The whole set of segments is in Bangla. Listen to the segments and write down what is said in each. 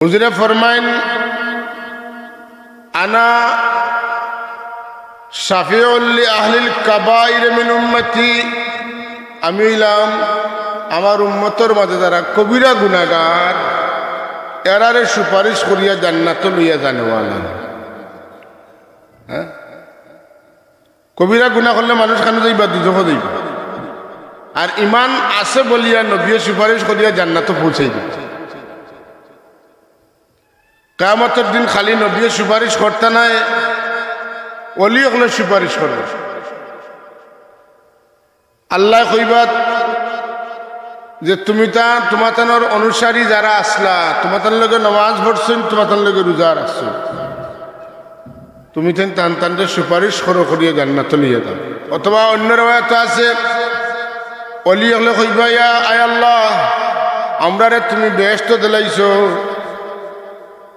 হুজুরে ফরমাইন, আনা শাফিউল্লি আহলিল কাবাইর মিন উম্মতি। আমি হইলাম আমার উম্মতর মাঝে যারা কবিরা গুনাগার এরারে সুপারিশ করিয়া জান্নাত লইয়া জানেওয়ালা হ্যাঁ? কবিরা গুণা করলে মানুষ কেন যাইবা? দুজক যাইবা আর ইমান আছে বলিয়া নবীয়ে সুপারিশ করিয়া জান্নাত পৌঁছাই দিবে কামতের দিন খালি নবী সুপারিশ করতে নাই, অলি হলে সুপারিশ করবে। আল্লাহ কইবাত যে তুমি তা তোমাতানোর অনুসারী যারা আসলা তোমাতার লগে নমাজ পড়ছেন তোমাতার লগে রোজা রাখছো তুমি তেন টান টানতে সুপারিশ করো, করিয়া জান্নাত লিয়ে দাও অথবা অন্য রেওয়ায়ত আছে, অলি হলে কইবা ইয়া আয় আল্লাহ আমরা রে তুমি ব্যস্ত দিলাইছো।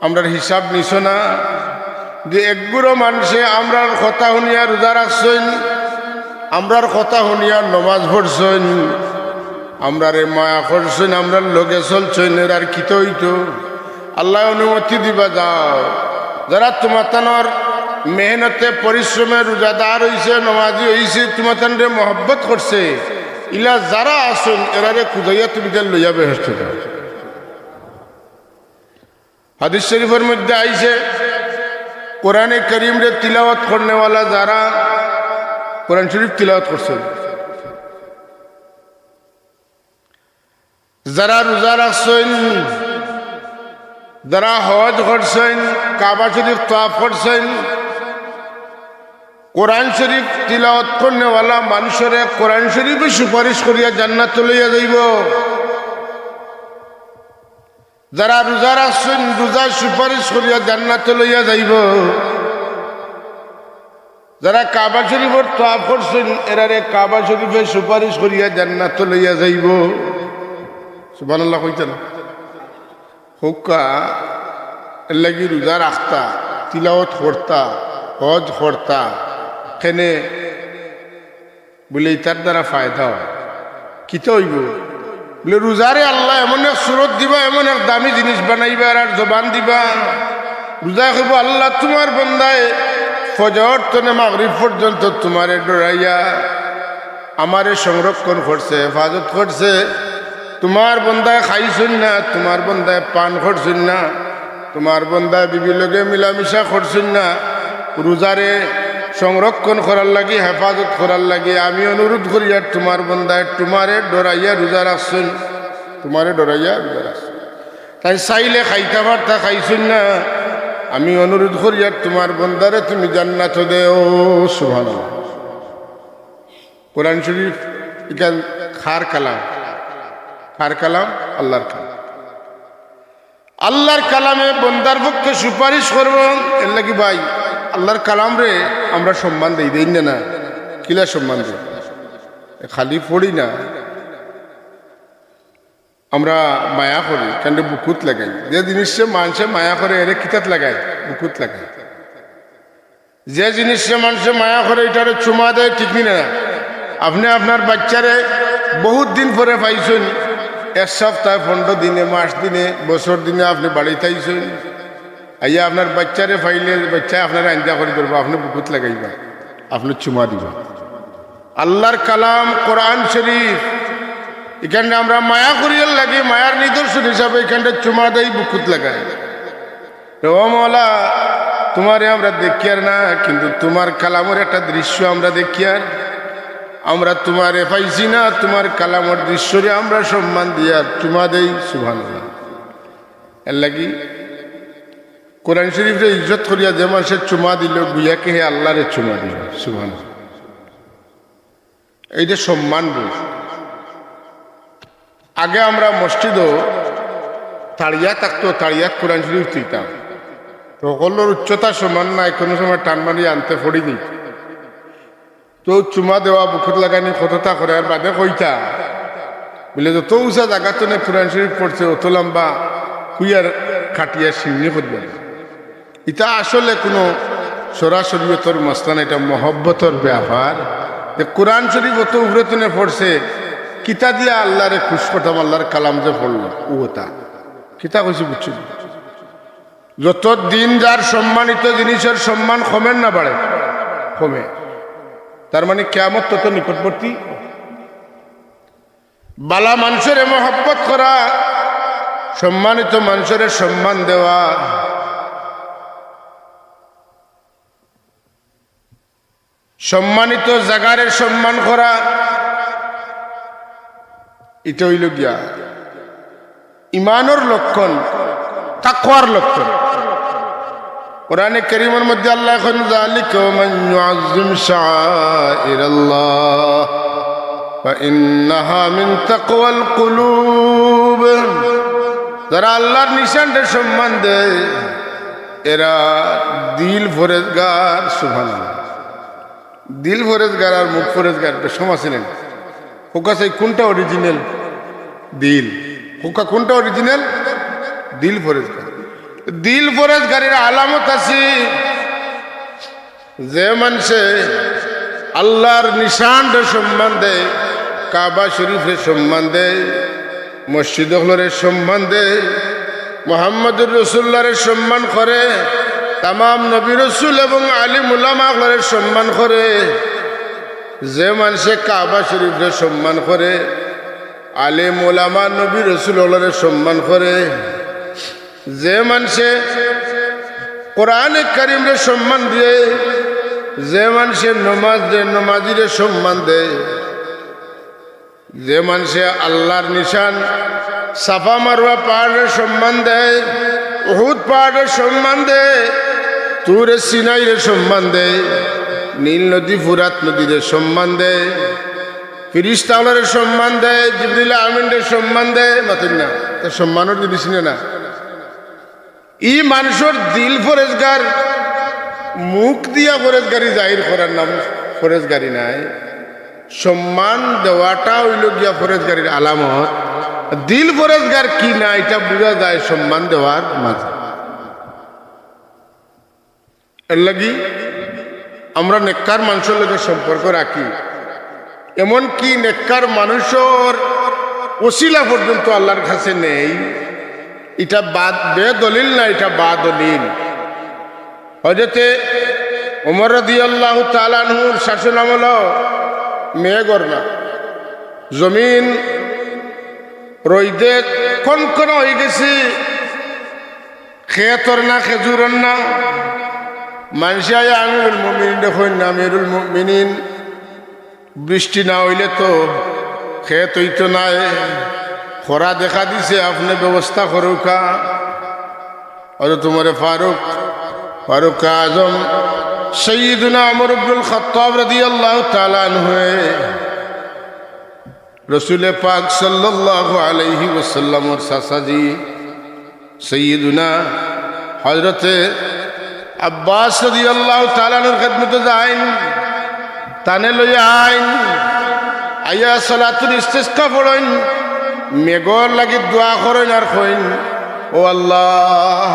আমরার হিসাব নিছ না। যে একগুড়ো মানুষে আমরার কথা শুনিয়া রোজা রাখছেন, আমরার কথা শুনিয়া নমাজ পড়ছেন, আমরারে মায়া করছেন, আমরার লগে চলছেন আর কিত হইতো? আল্লাহ অনুমতি দিবা যাও। যারা তোমার তানোর মেহনতে, পরিশ্রমে রোজাদার হইছে, নমাজি হইছে তোমার তানরে মহব্বত করছে, ইলা যারা আসুন এরারে খুঁজাইয়া তুমি লইয়া বেহস্ত হাদিস শরীফের মধ্যে আইছে, কোরআনে করিম রে তিলাওয়াত করনেওয়ালা যারা কোরআন শরীফ তিলাওয়াত করছেন যারা রোজা রাখছেন, যারা হজ করছেন, কাবা শরীফ তাফ করছেন, কোরআন শরীফ তিলাওয়াত করনেওয়ালা মানুষের কোরআন শরীফে সুপারিশ করিয়া জান্নাত লইয়া যাইব। যারা রোজা রাখছেন রোজা সুপারিশ করিয়া জান্নাত লইয়া যাইব। যারা কাবা শরীফের তাপ করছেন, এরারে কাবা শরীফে সুপারিশ করিয়া জান্নাত লইয়া যাইব। সুবহানাল্লাহ কইতেন। হুক্কা, এর লাগি রোজা রাখতা, তিলাওয়াত করতা, হজ করতা, কেনে? বলে ইতার দ্বারা ফায়দা হয়। কিতা হইব? বলে রোজারে আল্লাহ, এমন এক সুরত দিবা, এমন এক দামি জিনিস বানাইবা, আর জবান দিবা। রোজা কইব, আল্লাহ, তোমার বন্দায় ফজর তনে মাগরিব পর্যন্ত তোমারে ডরাইয়া আমারে সংরক্ষণ করছে, হেফাজত করছে। তোমার বন্দায় খাইছুন না, তোমার বন্দায় পান করছুন না, তোমার বন্দায় বিবি লগে মিলামিশা করছুন না। রোজারে সংরক্ষণ করার লাগে, হেফাজত করার লাগে। আমি অনুরোধ করি, আর তোমার বন্দায় তোমারে ডরাইয়া রোজা রাখছেন। তোমারে ডরাইয়া রোজা রাখছেন। তাই চাইলে খাইতে পারতা খাইছুন না। আমি অনুরোধ করি, আর তোমার বন্দারে তুমি জান্নাত দেও। সুভান কোরআন শরীফ এখান খার কালাম। খার কালাম, আল্লাহর কালাম। আল্লাহর কালামে বন্দার পক্ষে সুপারিশ করব। এর লাগি ভাই আল্লাহর কালাম রে, আমরা সম্মান দিই, দেই না কিলা সম্মান দিই? খালি পড়ি না। আমরা মায়া করি, কেন বুকুত লাগাই? যে জিনিসে মানুষে মায়া করে এর কিতাত লাগায়, বুকুত লাগায়। যে জিনিসে মানুষে মায়া করে এটারে চুমা দেয়, ঠিক না আপনি আপনার বাচ্চারে বহুত দিন পরে পাইছেন, এক সপ্তাহ, পনেরো দিনে, মাস দিনে, বছর দিনে আপনি বাড়িতে আইছেন আইয়া আপনার বাচ্চারে ফাইলে বাচ্চা আপনার আঞ্জা করে ধরবো, আপনি বুকুত লাগাইবা। আপনি চুমা দিবা। আল্লাহর কালাম কোরআন শরীফ। এখানটা আমরা মায়া করিয়ার লাগে, মায়ার নিদর্শন হিসাবে এখানটা চুমা দেই, বুকুত লাগাই। ও মলা তোমারে আমরা দেখি আর না, কিন্তু তোমার কালামের একটা দৃশ্য আমরা দেখি আর আমরা তোমারে পাইছি না, তোমার কালামের দৃশ্যরে আমরা সম্মান দিয়া চুমা দেই সুভান এর লাগি কোরআন শরীফরে ইজ্জত করিয়া যে মানুষের চুমা দিল, গুইয়াকে হে আল্লাহরে চুমা দিল। সুভান এইটা সম্মান বোধ। আগে আমরা মসজিদও তাড়িয়া থাকতো, তাড়িয়া কোরআন শরীফ তুইতাম তো সকলের উচ্চতা সমান নাই, কোনো সময় টান মারিয়ে আনতে পড়ি দিই তো চুমা দেওয়া, বুকুত লাগানি, কতটা করে আর বাদে কইতা। বলে যত উঁচা জায়গা তো কোরআন শরীফ পড়ছে, অত লম্বা কুইয়ার খাটিয়া সিমনি করবে এটা আসলে কোনো সরাসরিয়তর মস্তান এটা মহব্বতর ব্যাপার যে কোরআন শরীফ অত উপরে তুলে পড়ছে, কিতা দিয়া আল্লাহরে খুশ করতাম, আল্লাহর কালাম যে পড়ল, ও তা। কিতা কইছি বুঝছি যত দিন যার সম্মানিত জিনিসের সম্মান কমেন না বাড়ে, কমে। তার মানে কেমন তত নিকটবর্তী। বালা মানুষের মহব্বত করা, সম্মানিত মানুষের সম্মান দেওয়া। সম্মানিত জাগারের সম্মান করা এটা হইল গিয়া ইমানোর লক্ষণ তাকওয়ার লক্ষণ কোরআনে করিমের মধ্যে আল্লাহ এখন যালিকা মান ইউআযযিম শাআইরাল্লাহ فإنها من تقوى القلوب যারা আল্লাহর নিশানটা সম্মান দেয় এরা দিল ফরেজগার সুভান দিল ফরেজগার আর মুখ ফরেজগার সমাজ ছিলেন হোকা সেই কোনটা অরিজিনাল দিল। হোকা কোনটা অরিজিনাল দিল ফরেজগার দিল ফরেজগারের আলামত আছে যে মানুষে আল্লাহর নিশানটা সম্মান দেয় কাবা শরীফের সম্মান দেয় মসজিদ হলরের সম্মান দেয় মোহাম্মদুর রসুল্লারের সম্মান করে তামাম নবী রসুল এবং আলী মুলামাগলের সম্মান করে। যে মানুষে কাবা শরীফের সম্মান করে, আলী মুলামা নবী হলরের সম্মান করে। যে মানুষে কোরআনে করিমের সম্মান দিয়ে, যে মানুষের নমাজ দেয়, নমাজিরে সম্মান দেয়। যে মানুষে আল্লাহর নিশান, সাফা মারুয়া পাহাড়ের সম্মান দেয়, উহুদ পাহাড়ের সম্মান দেয়। তুরে সিনাইরে সম্মান দেয়, নীল নদী ফুরাত নদীরে সম্মান দেয় ফিরিস্তাওয়ালের সম্মান দেয়, জিবরিল আমিনের সম্মান দেয়, মাতিন না তার সম্মানের জিনিস না। ই মানুষের দিল ফরেজগার, মুখ দিয়া ফরেজগারি জাহির করার নাম ফরেজগারি নাই। সম্মান দেওয়াটা হইল গিয়া ফরেজগারির আলামত। দিল ফরেজগার কি না, এটা বোঝা যায় সম্মান দেওয়ার মাঝে। এর লাগি আমরা নেককার মানুষের লোকের সম্পর্ক রাখি। এমন কি নেককার মানুষের ওসিলা পর্যন্ত আল্লাহর কাছে নেই। এটা বাদ বে দলিল না, এটা বা দলিল হজরতে ওমর রদি আল্লাহ তালানহুর শাসন আমল মেঘর না। জমিন রইদে কনকন হয়ে গেছে। খেতর না, খেজুরর না মানুষে আমিরুল মুমিনিন, দেখুন আমিরুল মুমিনিন। বৃষ্টি না হইলে তো খেত হইতো নাই খরা দেখা দিছে, আপনি ব্যবস্থা করুকা আর তোমার ফারুক ফারুক আজম সঈদুনা আমর আব্দুল খত্তাব রদি আল্লাহ তালান হয়ে রসুল পাক সাল্লাহ আলহি ওসাল্লামর সাসাজি সঈদুনা হজরতে আব্বাস রদি আল্লাহ তালানোর খেদমতে যাইন, তানে লই আইন, আইয়া সলাতুর ইস্তেস্কা পড়ইন, মেঘর লাগি দোয়া করেন আর কইন, ও আল্লাহ,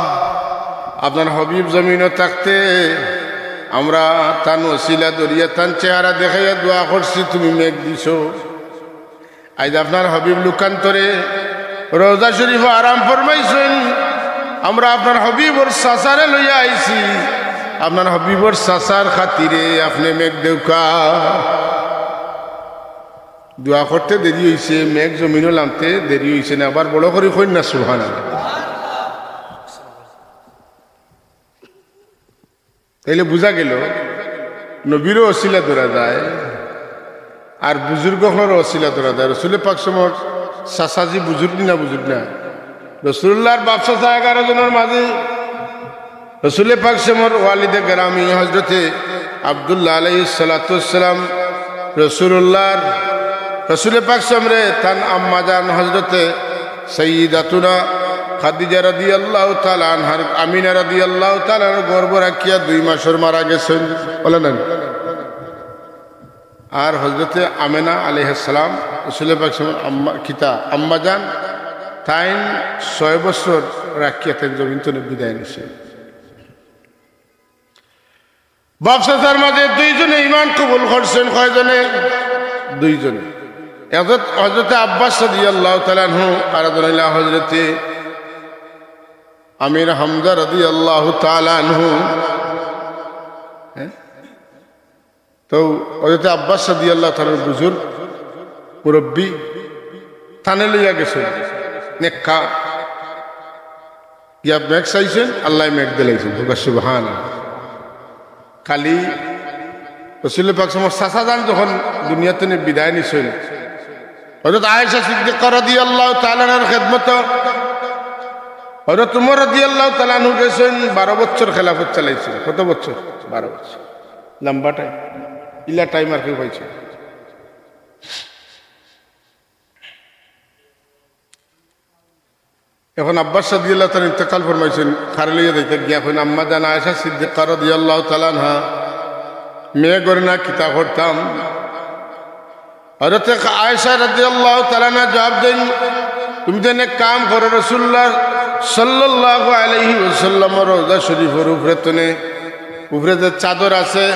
আপনার হবিব জমিনও থাকতে, আমরা তান ওসিলা দরিয়া তান চেহারা দেখাইয়া দোয়া করছি, তুমি মেঘ দিছ। আজ আপনার হবিব লুকান্তরে রোজা শরীফ আরাম ফরমাইছেন আমরা আপনার হবিবর সাসারে লইয়া আইছি। আপনার হবিবর সাসার খাতিরে আপনি মেঘ দেউকা। দোয়া করতে দেরি হয়েছে মেঘ জমিনও নামতে দেরি হয়েছে না, আবার বড় করে কই না সুহান তাইলে বোঝা গেল, নবীরও অশিলা ধরা যায়, আর বুজুর্গখনেরও অশিলা ধরা যায়। রসুলের পাক সময় সাসাজি বুজুর্গ না বুজুর্গ না। রসুল্লাহর বাপসা এগারো জনের মাঝে রসুল পাক সমর ওয়ালিদে গ্রামী হজরতে আবদুল্লাহ আলাই সালাতাম রসুল্লাহর, রসুল পাক সমরে তান আম্মাজান হজরতে সঈদাতুনা খাদিজা রাদি আল্লাহ তালানহার আমিনা রাদি আল্লাহ তালান গর্ব রাখিয়া দুই মাসের মারা গেছেন। বলে নেন আর হজরতে আমেনা আলিহাসালাম রসুল পাক সমর আম্মা খিতা আম্মাজান তাইন ছয় বছর রাখিয়া তেন জমিন তো বিদায় নিছে। ব্যবসার মাঝে দুইজনে ইমান কবুল করছেন, কয়জনে? দুইজনে। হজরতে আব্বাস সদি আল্লাহ তালানহু আর হজরতে আমির হামজা রদি আল্লাহ তালু তো ওদের আব্বাস সদি আল্লাহ তালার বুজুর মুরব্বী, থানে লইয়া গেছে নেক্ষা গিয়া মেঘ চাইছেন আল্লাহ মেঘ দিলাইছেন সুবাহান খালি রসুল পাক সময় চাচা যান যখন দুনিয়াতে বিদায় নিছেন। হজরত আয়েশা সিদ্দিক রাদি আল্লাহ তালানার খেদমত হজরত উমর রাদি আল্লাহ তালানু গেছেন, বারো বছর খেলাফত চালাইছেন। কত বছর? বারো বছর। লম্বা টাইম ইলা টাইম আর কি পাইছে এখন আব্বাস সাদিয়াল্লাহ তার ইন্তেকাল ফরমাইছেন খারলিয়া দিতে গিয়া এখন আম্মা জানা আয়সা সিদ্দিকা রাদিয়াল্লাহু তাআলা আনহা, মেয়ে করে না কিতা করতাম হযরত আয়েশা রাদিয়াল্লাহু তাআলা না জবাব দেন, তুমি যেন কাম করো, রাসূলুল্লাহ সাল্লাল্লাহু আলাইহি ওয়াসাল্লাম রওজা শরীফের উপরে তনে উপরে যে চাদর আছে,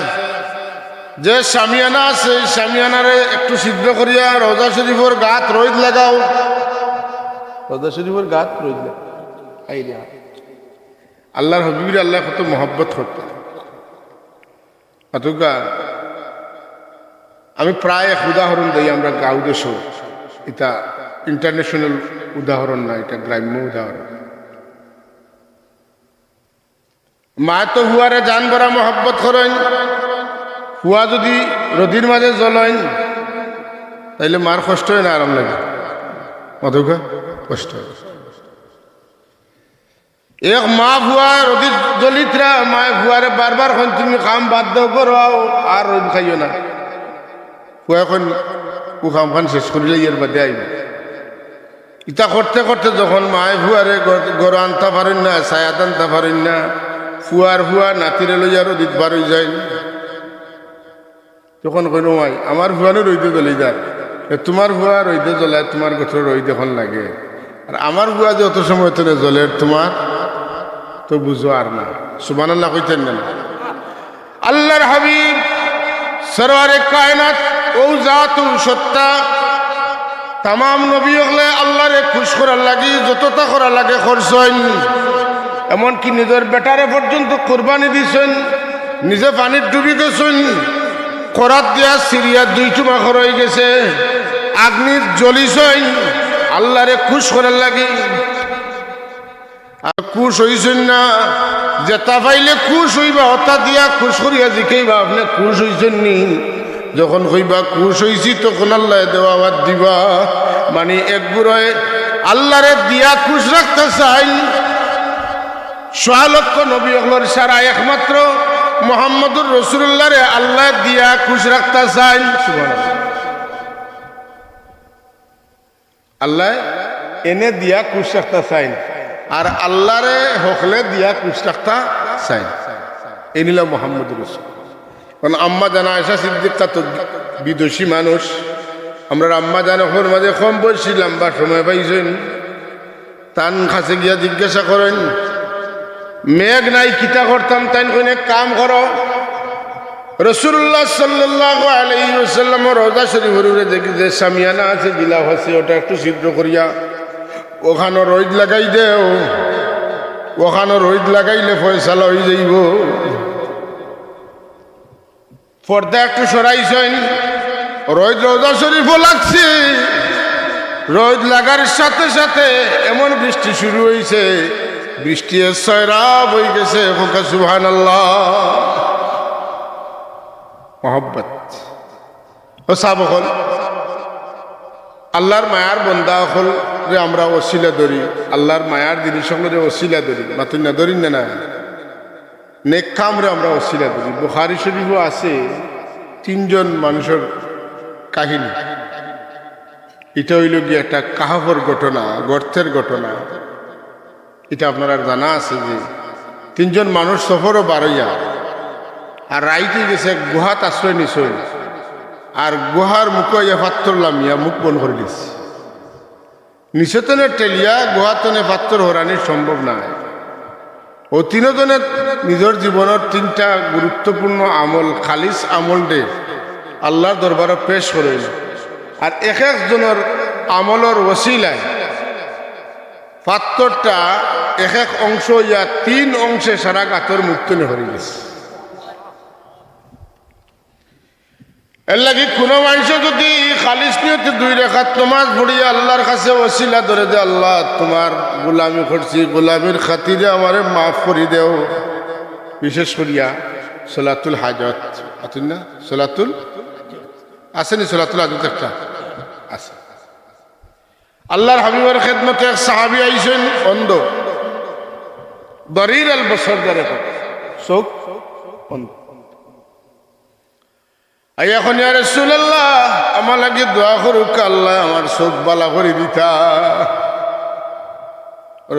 যে সামিয়ানা আছে সামিয়ানারে একটু সিদ্ধ করিয়া রওজা শরীফের গাত রোদ লাগাও রওজা শরীফের গাত রোদ লাগাও এই আল্লাহর হবিবির আল্লাহ কত মহব্বত করতেন। অতকা আমি প্রায় এক উদাহরণ দিই আমরা গাঁও দেশ এটা ইন্টারন্যাশনাল উদাহরণ না, এটা গ্রাম্য উদাহরণ। মা তো হুয়ারে জান বরা মহব্বত করেন, হুয়া যদি রদির মাঝে জ্বলেন, তাইলে মার কষ্ট হয় না আরাম লাগে। অধকা কষ্ট। এক মা ভুয়া রদির জ্বলিতরা মা ভুয়ারে বারবার খন তুমি কাম দাও করো আর রোদ খাইও না। হুয়া এখন ও কাম খান শেষ করিলে ইয়ের বাদে আইব। ইটা করতে করতে যখন মায় ভুয়ারে গড় আনতে পারেন না, ছায়াত আনতে পারেন না ফুয়ার ফুয়া নাতিরে লইয়া রদিত বার হয়ে যায়। তখন কইল মাই, আমার ভুয়ানো রইতে জ্বলি যার। তোমার ভুয়া রইতে জ্বলায় তোমার গোত্র রই যখন লাগে। আর আমার ভুয়া যে অত সময় তো জ্বলে তোমার, তো বুঝো আর না। সুবান আল্লাহ কইতেন না। আল্লাহর হাবিব, সরওয়ারে কায়নাত ও জাত সত্তা তাম নবী হলে আল্লাহরে খুশ করার লাগি, যতটা করা লাগে খরচইন এমনকি নিজের বেটারে পর্যন্ত কোরবানি দিছেন, নিজে পানির ডুবি গেছেন করাত দিয়া সিরিয়া দুই টুমা হয়ে গেছে, আগ্নির জ্বলিছেন। আল্লাহরে খুশ করার লাগে। আর খুশ হইছেন না যেটা পাইলে খুশ হইবা, হতা দিয়া খুশ করিয়া জিকেইবা, আপনি খুশ হইছেন নি? যখন কইবা খুশ হইছি, তখন আল্লাহ দেওয়া বাদ দিবা। মানে এক বুড়ায় আল্লাহরে দিয়া খুশ রাখতে চাই। সোহালক্ষ নবী হলর সারা একমাত্র মোহাম্মদুর রসুল্লাহরে আল্লাহ দিয়া খুশ রাখতে চাই। আল্লাহ এনে দিয়া খুশ রাখতে চাই আর আল্লাহরে হকলে দিয়া খুশ রাখতে চাই এ নিল মোহাম্মদ রসুল। কারণ আম্মা জানা আয়সা তা তো বিদোষী মানুষ। আমরা আম্মা জানা ওর মাঝে কম বয়সী লম্বা সময় পাইছেন। তান কাছে গিয়া জিজ্ঞাসা করেন, মেঘ নাই কিতা করতাম তাই কোনে কাম করো। রসুল্লাহ সাল্লাহ আলাইসাল্লাম রোজা শরীফের দেখি যে সামিয়ানা আছে গিলাফ আছে, ওটা একটু ছিদ্র করিয়া ওখানে রোদ লাগাই দেও। ওখানে রোদ লাগাইলে ফয়সালা হয়ে যাইব। পর্দা একটু সরাইছেন রোদ রোজা শরীফও লাগছে। রোদ লাগার সাথে সাথে এমন বৃষ্টি শুরু হয়েছে বৃষ্টি সয়রাব হয়ে গেছে সুহান আল্লাহ মহব্বত। ও সাবকল আল্লাহর মায়ার বন্দা হল যে আমরা অশিলা ধরি। আল্লাহর মায়ার জিনিস যে অশিলা ধরি। মাতুন না ধরি না না। আমরা অশিলা ধরি। বুখারি শরীফও আছে তিনজন মানুষের কাহিনী। এটা হইল গিয়ে একটা কাহাফর ঘটনা, গর্তের ঘটনা। এটা আপনার জানা আছে যে তিনজন মানুষ সফরও বারইয়া আর রাইতে গেছে গুহাত আশ্রয় নিছই আর গুহার মুখ ইয়া পাত্তর লামিয়া মুখ বন করে দিছে। নিচেতনে টেলিয়া, গুহাতনে পাত্তর হরানি সম্ভব নাই। ও তিনজনে নিজের জীবনের তিনটা গুরুত্বপূর্ণ আমল খালিস আমল দে। আল্লাহর দরবারে পেশ করেন আর এক একজনের আমলের ওসিলায় পাত্তরটা এক এক অংশ, ইয়া তিন অংশে সারা গাতর মুক্ত হয়ে গেছে এর লাগি কোনো মানুষ যদি খালিস নিয়তে দুই রেখা তোমার পড়িয়া আল্লাহর কাছে ওসিলা ধরে দে, আল্লাহ, তোমার গোলামি করছি, গোলামির খাতিরে আমারে মাফ করে দেও। বিশেষ করিয়া সোলাতুল হাজত আতুন না? সোলাতুল আসেনি সোলাতুল হাজত একটা? আছে। আল্লাহর হাবিবের খেদমতে এক সাহাবি আইসেন অন্ধ। দরির আল বছর দ্বারে চোখ অন্ধ এখন ইয়ার রসুল্লাহ আমার লাগে দোয়া করুক আল্লাহ আমার চোখ বালা করে দিতা।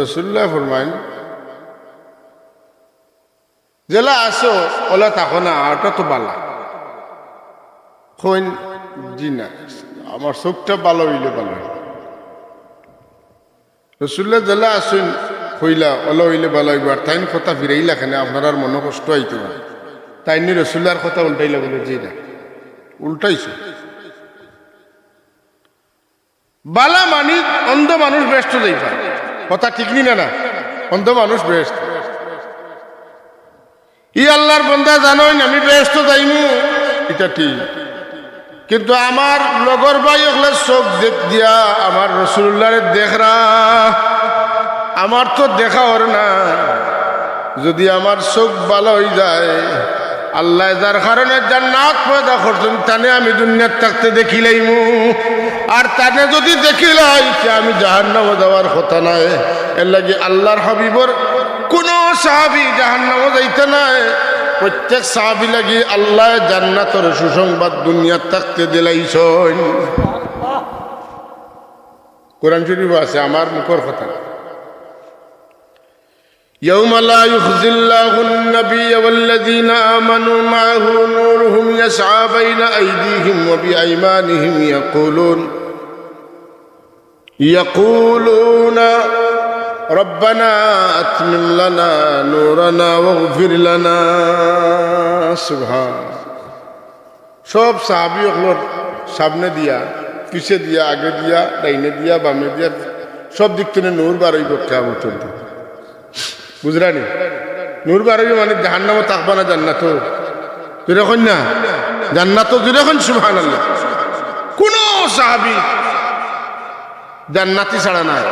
রসুল্লাহ ফরমাইন, জেলা আসো, ওলা তাকো না ওটা তো বালা। কইন, জি না, আমার চোখটা ভালো হইলে ভালো রসুল্লাহ জেলা আসুন হইলা ওলা হইলে ভালো হইব, আর তাইন কথা ফিরাইলা খানে আপনার আর মনে কষ্ট আইতো না। তাইনি রসুল্লার কথা উল্টাইলা বলে, জি না। উল্টাইছে। বালা মানি অন্ধ মানুষ ব্যস্ত যাই পায় কথা ঠিক নি না না? অন্ধ মানুষ ব্যস্ত। ই আল্লাহর বন্ধা জানোই আমি ব্যস্ত যাইমু। এটা ঠিক। কিন্তু আমার লগর ভাই ওগুলো চোখ দেখ দিয়া আমার রসুল্লারে দেখরা। আমার তো দেখা ওর না। যদি আমার চোখ ভালো হয়ে যায় আল্লাহ যার কারণে জান্নাত পয়দা করছেন, তানে আমি দুনিয়ার থাকতে দেখিলাইমু আর তানে যদি দেখিলাই তে আমি জাহান্নামে যাওয়ার কথা নাই। এর লাগে আল্লাহর হাবিবর কোন সাহাবি জাহান্নামে যাইতে নাই। প্রত্যেক সাহাবি লাগি আল্লাহ জান্নাতর সুসংবাদ দুনিয়ার থাকতে দিলাইছন। কোরআন শরীফ আছে, আমার মুখর কথা يوم لا يخزي الله النبي والذين آمنوا معه نورهم يسعى بين أيديهم وبأيمانهم يقولون يقولون ربنا أتمم لنا نورنا واغفر لنا سبحان সব সাহাবি ওগুলোর সামনে দিয়া পিছে দিয়া আগে দিয়া ডাইনে দিয়া বামে দিয়া সব দিক থেকে নূর বারই কেমন চলতে বুঝরানি নূর বারবি মানে জাহান্নামও থাকবা না জান্নাত এখন না? জান্নাত তুই এখন সুহান আল্লাহ কোন সাহাবি জান্নাতি ছাড়া নাই।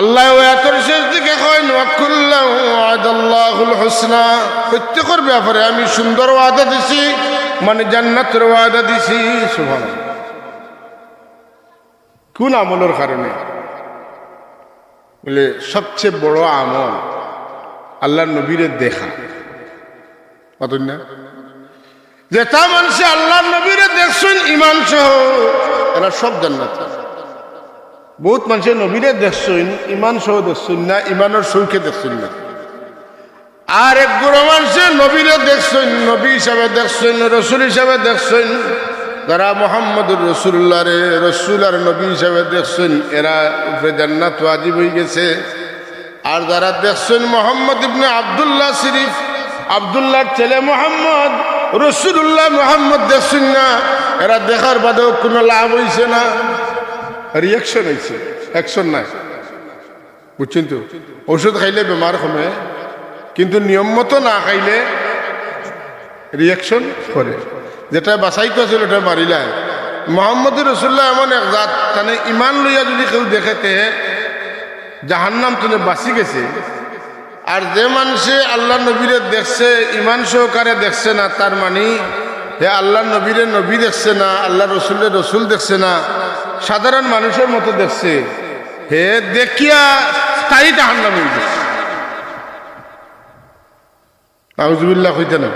আল্লাহ এতর শেষ দিকে কয় ওয়াকুল্লাহু আদাল্লাহুল হুসনা। প্রত্যেকের ব্যাপারে আমি সুন্দর ওয়াদা দিছি মানে জান্নাতের ওয়াদা দিছি সুবহান কোন আমলের কারণে? বলে, সবচেয়ে বড় আমল আল্লাহ নবীরে দেখা। অতন না? যেটা মানুষে আল্লাহ নবীরে দেখছেন ইমান সহ, এরা সব জান্নাত। বহুত মানুষের নবীরে দেখছেন ইমান সহ দেখছেন না ইমানের সৌখে দেখছেন না। আর এক গুরু মানুষে নবীরে দেখছেন, নবী হিসাবে দেখছেন, রসুল হিসাবে দেখছেন। যারা মোহাম্মদুর রসুল্লাহ রে রসুল আর নবী হিসাবে দেখছেন, এরা উপরে জান্নাত ওয়াজিব হয়ে গেছে। আর যারা দেখছেন মোহাম্মদ ইবনে আবদুল্লাহ শরীফ, আবদুল্লাহর ছেলে মোহাম্মদ রসুল্লাহ মোহাম্মদ দেখছেন না, এরা দেখার বাদেও কোনো লাভ হয়েছে না। রিয়াকশন হয়েছে অ্যাকশন নাই। বুঝছেন তো? ওষুধ খাইলে বেমার কমে, কিন্তু নিয়ম মতো না খাইলে রিয়াকশন করে। যেটা বাসাইতে আছিল ওটা মারিলাই মোহাম্মদ রসুল্লাহ এমন এক জাত মানে ইমান লইয়া যদি কেউ দেখেতে, জাহান্নাম তুলে বাঁচি গেছে। আর যে মানুষে আল্লাহ নবীরে দেখছে, ইমান সহকারে দেখছে না তার মানে হে আল্লাহ নবীরে নবী দেখছে না, আল্লাহ রসুলের রসুল দেখছে না সাধারণ মানুষের মতো দেখছে। হে দেখিয়া স্থায়ী জাহান্নাম হয়ে গেছে। আউজুবিল্লাহ হইতে না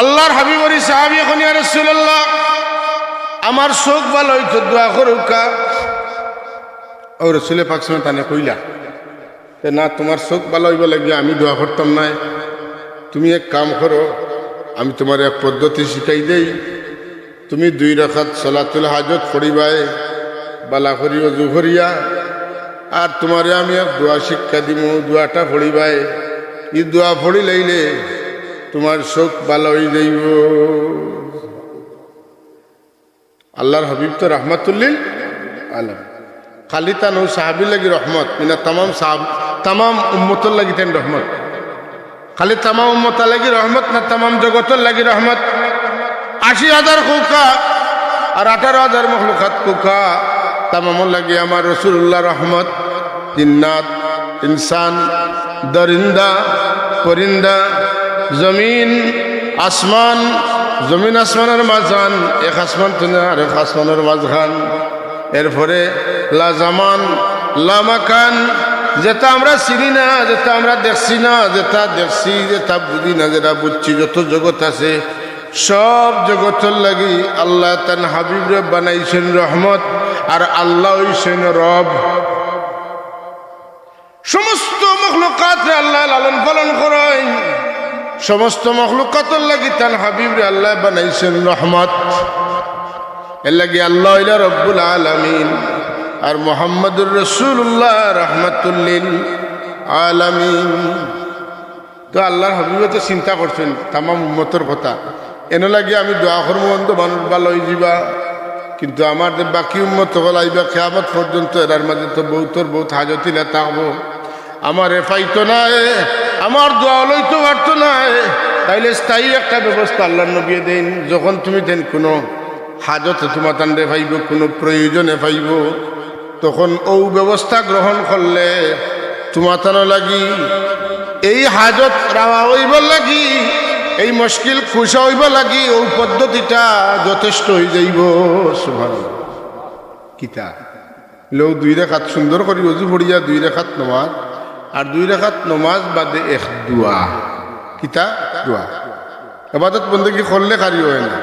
আল্লাহর হাবিবরি সাহাবি এখন রাসূলুল্লাহ, আমার চোখ ভালো হইতো, দোয়া করুকা ও রসুলে পাক সময় তানে কইলা না, তোমার চোখ ভালো হইব লাগে আমি দোয়া করতাম নাই। তুমি এক কাম করো, আমি তোমার এক পদ্ধতি শিখাই দেই। তুমি দুই রাখাত সলাতুল হাজত পড়িবাই বালা করি অজু করিয়া, আর তোমারে আমি এক দোয়া শিক্ষা দিব দোয়াটা পড়িবাই ই দোয়া পড়ি লাইলে তোমার ভালো হয়ে যাইব আল্লাহর হাবিব তো রহমতুল্লিল আলম খালি তানু সাহাবি লাগি রহমত, মিনা তামাম সাহাব, তামাম উম্মতর লাগি তেন রহমত। খালি তামাম উম্মতা লাগি রহমত না তামাম জগতর লাগি রহমত। আশি হাজার কৌকা আর আঠারো হাজার মখলুকাত কৌকা তামামর লাগি আমার রসুল্লাহ রহমত। জিন্নাত, ইনসান, দরিন্দা, পরিন্দা জমিন আসমান, জমিন আসমানের মাঝখান, এক আসমান তুলে আর এক আসমানের মাঝখান। এরপরে, লা জামান, লা যেটা আমরা চিনি না, যেটা আমরা দেখছি না, যেটা দেখছি, যেটা বুঝি না, যেটা বুঝছি, যত জগৎ আছে, সব জগতের লাগি আল্লাহ তান হাবিবরে বানাইছেন রহমত, আর আল্লাহ হইছেন রব। সমস্ত মখলুকাত আল্লাহ লালন পালন করেন। সমস্ত মখলুকাতর লাগি তান হাবিবরে আল্লাহ বানাইছেন রহমত। এর লাগি আল্লাহ রব্বুল আলামিন আর মোহাম্মদুর রসুল্লাহ রহমতুল্লিল আলামিন। তো আল্লাহর হাবিবে তো চিন্তা করছেন, তামাম উম্মতর কথা। এনে লাগে আমি দোয়া করব অন্ত মানুষ ভালো হয়ে যাবা। কিন্তু আমার বাকি উন্মত হল, আইবা খেয়ামত পর্যন্ত এরার মাঝে তো বহুতর বহুত হাজতিলে থাকব আমার এফাইতো নাই আমার দোয়া লইতে পারতো নাই তাইলে স্থায়ী একটা ব্যবস্থা আল্লাহ নবিয়ে দেন। যখন তুমি দেন কোনো হাজতে তোমার তান্ডে পাইব, কোনো প্রয়োজনে পাইব, তখন ও ব্যবস্থা গ্রহণ করলে তোমার তানো লাগি, এই হাজত রাওয়া হইব লাগি, এই মুশকিল খুশা হইব লাগি, ও পদ্ধতিটা যথেষ্ট হয়ে যাইব। সুভান কিতা? লোক দুই রেখাত সুন্দর করি অজু পড়িয়া দুই রেখাত নমাজ। আর দুই রেখাত নমাজ বাদে এক দুয়া। কিতা? দোয়া। এবাদত বন্দী করলে কারি হয় না।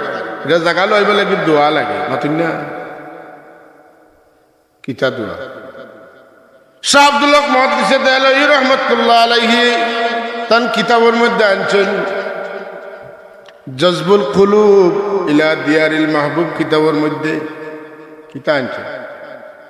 এটা জাগা লইব লাগে দোয়া লাগে নতুন না? কিতা দোয়া? শাহ আব্দুল মহম্মদ দিছে দেয়ালহি রহমতুল্লাহ আলাইহি, তান কিতাবের মধ্যে আনছেন, জজবুল কুলুব ইলা দিয়ারিল মাহবুব কিতাবের মধ্যে। কিতা আনছেন?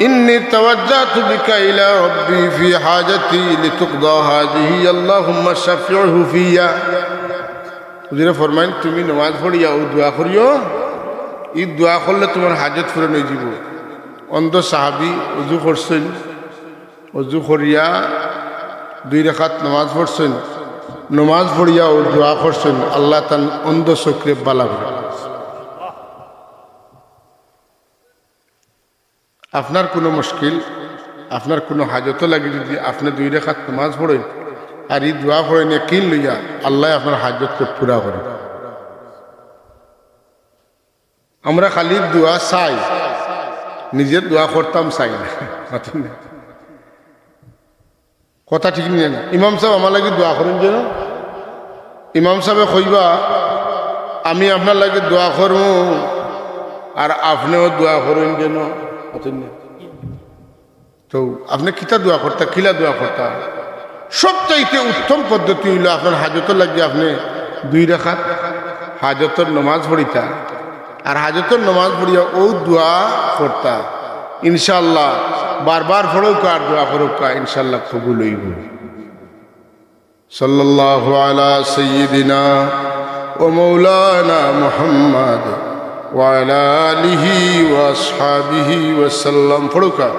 إني توجهت بك إلى ربي في حاجتي لتقضى هذه اللهم شفعه فيا হুজুরে ফরমাইন তুমি নমাজ পড়িয়া ও দোয়া করিও ই দোয়া করলে তোমার হাজত ফুরন হয়ে যাব অন্ধ সাহাবি উজু করছেন উজু করিয়া দুই রেখাত নমাজ পড়ছেন নমাজ পড়িয়া ও দোয়া করছেন আল্লাহ তান অন্ধ চক্রে বালা আপনার কোনো মুশকিল, আপনার কোনো হাজত লাগে যদি আপনি দুই রেখাত নমাজ পড়েন, আর এই দোয়া পড়েন কিন লইয়া আল্লাহ আপনার হাজতকে পুরা করে। আমরা খালি দোয়া চাই, নিজের দোয়া করতাম চাই না কথা ঠিক নিয়ে না ইমাম সাহেব আমার লাগে দোয়া করেন যেন। ইমাম সাহেবে কইবা, আমি আপনার লাগে দোয়া করব আর আপনিও দোয়া করেন যেন। তো আপনি কিতা দোয়া করতা, কিলা দোয়া করতা? সবচাইতে উত্তম পদ্ধতি হইল আপনার হাজতর লাগে আপনি দুই রেখাত হাজতর নমাজ পড়িতা। আর হাজতর নমাজ পড়িয়া ও দোয়া করতা। ইনশাল্লাহ বারবার ফড়ৌকা আর দোয়া ফড়ৌকা ইনশাল্লাহ কবুল হইব। সাল্লাল্লাহু আলা সাইয়্যিদিনা ও মৌলানা মুহাম্মদ। وعلى آله وأصحابه وسلم. فروكا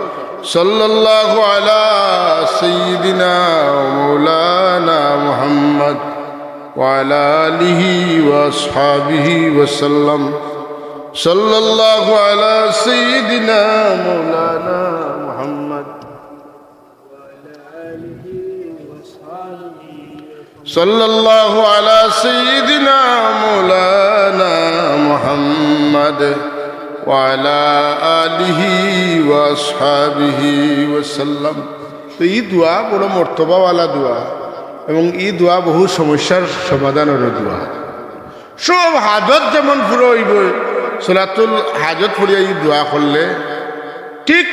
صلى الله على سيدنا ومولانا محمد وعلى آله وأصحابه وسلم. صلى الله على سيدنا مولانا محمد صلى الله على سيدنا مولانا محمد وعلى آله وأصحابه وسلم তো এই দোয়া বড় মর্তবাওয়ালা দোয়া এবং এই দোয়া বহু সমস্যার সমাধানের দোয়া সব হাজত যেমন পুরো হইব সোলাতুল হাজত ফুরিয়া এই দোয়া করলে ঠিক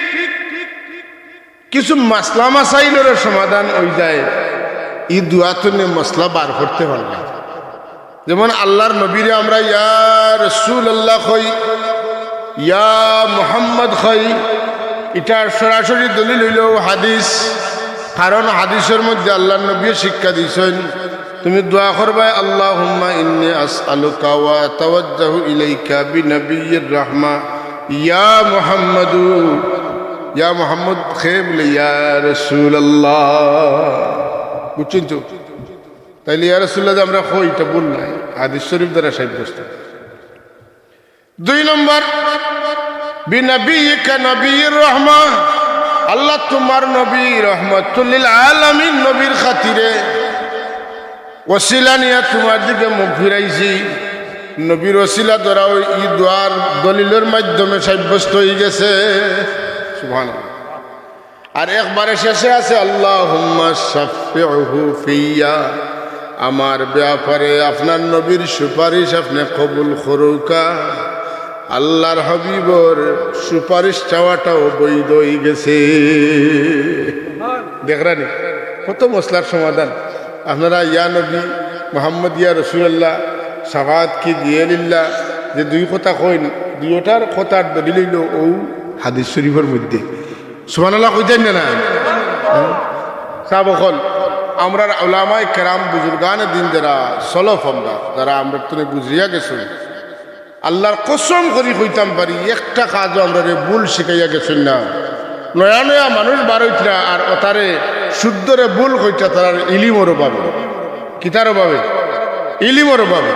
কিছু মাসলা মাসাইলের সমাধান হয়ে যায় এই দুয়াতনে মশলা বার করতে পারবে। যেমন আল্লাহর নবীরে আমরা, ইয়া রসুল আল্লাহ খই, ইয়া মোহাম্মদ খই, এটা সরাসরি দলিল হইল হাদিস। কারণ হাদিসের মধ্যে আল্লাহ নবী শিক্ষা দিয়েছেন, তুমি দোয়া করবে আল্লাহ হুম্মা ইন্নি আস আলুকা ওয়া তাওয়াজ্জাহু ইলাইকা বিনবিয়্যির রাহমা। ইয়া মুহাম্মাদু, ইয়া মোহাম্মদ খে ইয়া রাসূলুল্লাহ। বুঝছেন তো তাইলে ইয়া রাসূলুল্লাহ যে আমরা কই এটা ভুল নাই হাদিস শরীফ দ্বারা সাব্যস্ত। দুই নম্বর রহমা আল্লাহ তোমার নবী রহমতুল্লিল আলামিন নবীর খাতিরে ওসিলা নিয়ে তোমার দিকে মুখ ফিরাইছি। নবীর ওসিলা দ্বারাও ই দোয়ার দলিলের মাধ্যমে সাব্যস্ত হয়ে গেছে। সুবহান আর একবারে শেষে আছে আল্লাহ আমার ব্যাপারে আপনার নবীর সুপারিশ আপনি কবুল করুকা। আল্লাহর হাবিবর সুপারিশ চাওয়াটাও বৈধ হয়ে গেছে। দেখরানি, কত মশলার সমাধান। আপনারা, ইয়া নবী মোহাম্মদ, ইয়া রসুল্লাহ সাফাত কি দিয়েলিল্লা যে দুই কথা কইন, দুইটার কথার দলিল ও হাদিস শরীফের মধ্যে। সুবহানাল্লাহ কইতেন না সাবকল আমরা ওলামাই কেরাম বুজুর্গান দিন যারা সলফ আমরা, যারা আমরা তুমি গুজরিয়া গেছেন। আল্লাহর কসম করি কইতাম পারি, একটা কাজও আমরা ভুল শিখাইয়া গেছেন না। নয়া নয়া মানুষ বারইতরা আর ওতারে শুদ্ধরে ভুল কইতা তার ইলিমরও পাবে। কিতারও পাবে। ইলিমরও পাবে।